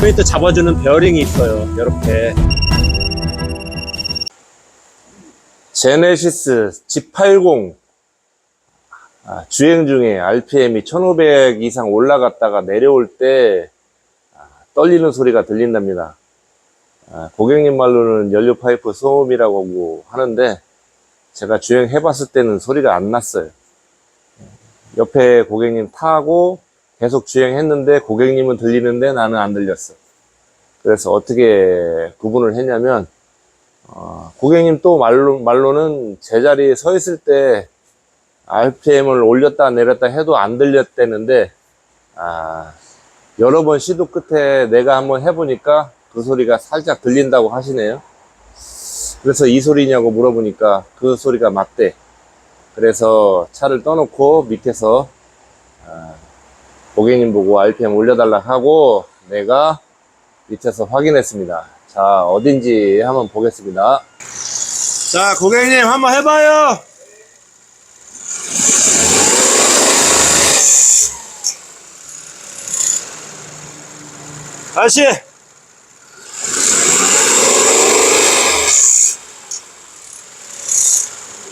포인트 잡아주는 베어링이 있어요. 이렇게. 제네시스 G80 아, 주행 중에 RPM이 1500 이상 올라갔다가 내려올 때 아, 떨리는 소리가 들린답니다. 아, 고객님 말로는 연료 파이프 소음이라고 하는데 제가 주행해 봤을 때는 소리가 안 났어요. 옆에 고객님 타고 계속 주행했는데 고객님은 들리는데 나는 안 들렸어. 그래서 어떻게 구분을 했냐면 어, 고객님 또 말로, 말로는 제자리에 서 있을 때 RPM을 올렸다 내렸다 해도 안 들렸대는데, 아, 여러 번 시도 끝에 내가 한번 해보니까 그 소리가 살짝 들린다고 하시네요. 그래서 이 소리냐고 물어보니까 그 소리가 맞대. 그래서 차를 떠놓고 밑에서, 아, 고객님 보고 RPM 올려달라 하고 내가 밑에서 확인했습니다. 자, 어딘지 한번 보겠습니다. 자, 고객님 한번 해봐요. 다시.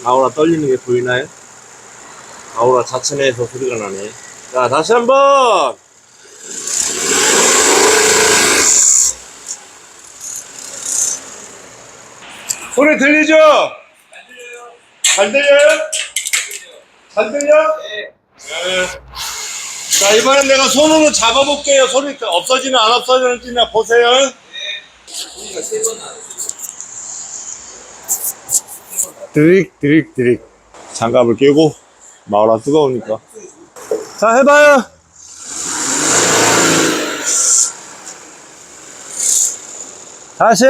아우라 떨리는 게 보이나요? 아우라 자체 내에서 소리가 나네. 자, 다시 한 번. 소리 들리죠? 잘 들려요? 잘 들려? 네. 자, 이번엔 내가 손으로 잡아볼게요. 소리 없어지나 안 없어지는지 나 보세요. 드릭, 드릭, 드릭. 장갑을 끼고, 마을아 뜨거우니까. 자, 해봐요. 다시.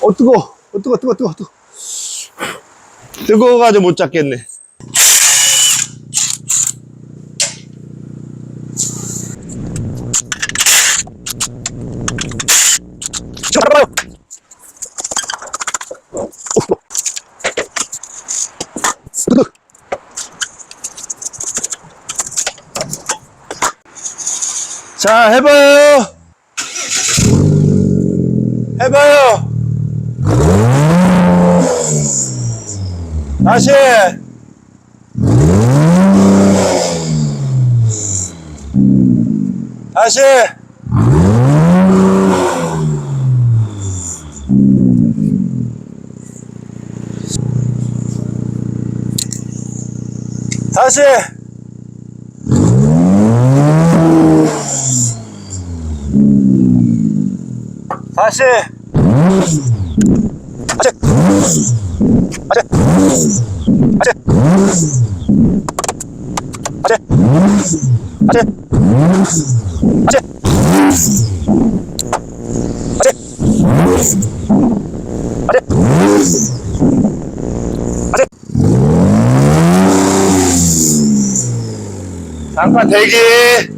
어, 뜨거. 어, 뜨거, 뜨거, 뜨거, 뜨거. 뜨거워가지고 못 잡겠네. 잡아요. 자, 해봐요. 해봐요. 다시. 다시. 다시. 다시. 다시. 다시. 아재! 아재! 아재! 아재! 아재! 아재! 잠깐 대기!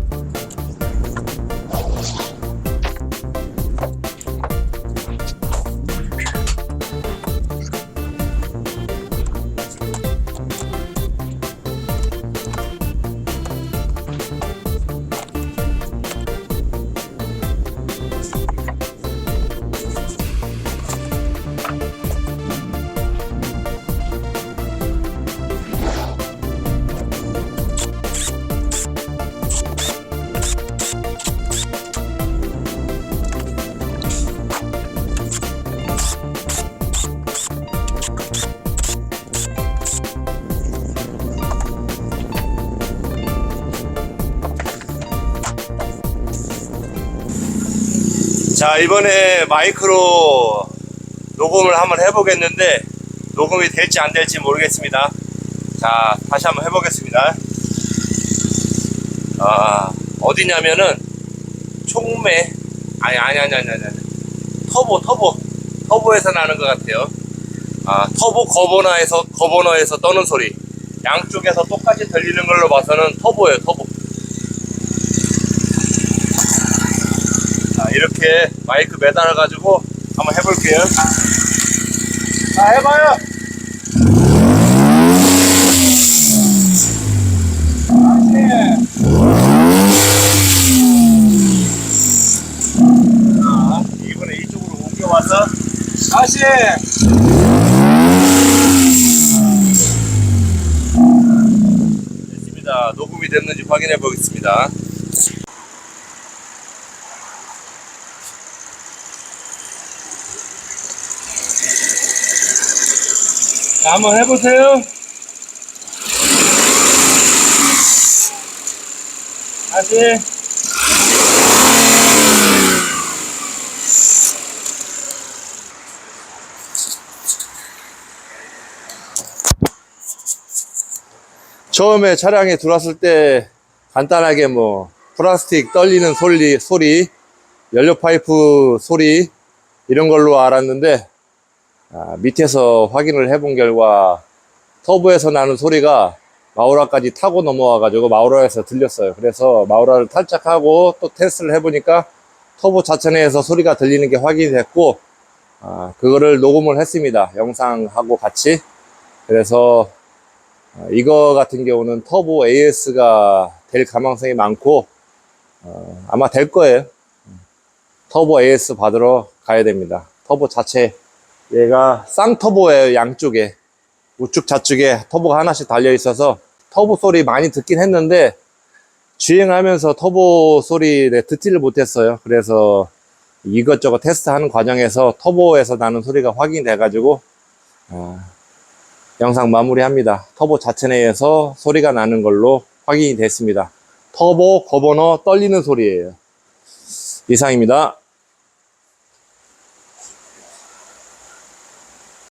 자, 이번에 마이크로 녹음을 한번 해보겠는데, 녹음이 될지 안 될지 모르겠습니다. 자, 다시 한번 해보겠습니다. 아, 어디냐면은, 총매, 아니, 아니, 아니, 아니, 아니. 터보, 터보. 터보에서 나는 것 같아요. 아, 터보 거버너에서, 거버너에서 떠는 소리. 양쪽에서 똑같이 들리는 걸로 봐서는 터보예요, 터보. 이렇게 마이크 매달아 가지고 한번 해볼게요. 자, 해봐요. 자, 이번에 이쪽으로 옮겨와서 다시. 됐습니다. 녹음이 됐는지 확인해 보겠습니다. 자, 한번 해보세요. 다시. 처음에 차량에 들어왔을 때 간단하게 뭐 플라스틱 떨리는 소리, 소리, 연료 파이프 소리 이런 걸로 알았는데 아, 밑에서 확인을 해본 결과 터보에서 나는 소리가 마우라까지 타고 넘어와 가지고 마우라에서 들렸어요. 그래서 마우라를 탈착하고 또 테스트를 해보니까 터보 자체 내에서 소리가 들리는 게 확인이 됐고 아, 그거를 녹음을 했습니다. 영상하고 같이. 그래서 어, 이거 같은 경우는 터보 AS가 될 가능성이 많고 어, 아마 될 거예요. 터보 AS 받으러 가야 됩니다. 터보 자체 얘가 쌍터보예요 양쪽에 우측 좌측에 터보가 하나씩 달려 있어서 터보 소리 많이 듣긴 했는데 주행하면서 터보 소리 네, 듣지를 못했어요. 그래서 이것저것 테스트하는 과정에서 터보에서 나는 소리가 확인돼 가지고 어, 영상 마무리합니다. 터보 자체 내에서 소리가 나는 걸로 확인이 됐습니다. 터보 거버너 떨리는 소리예요. 이상입니다.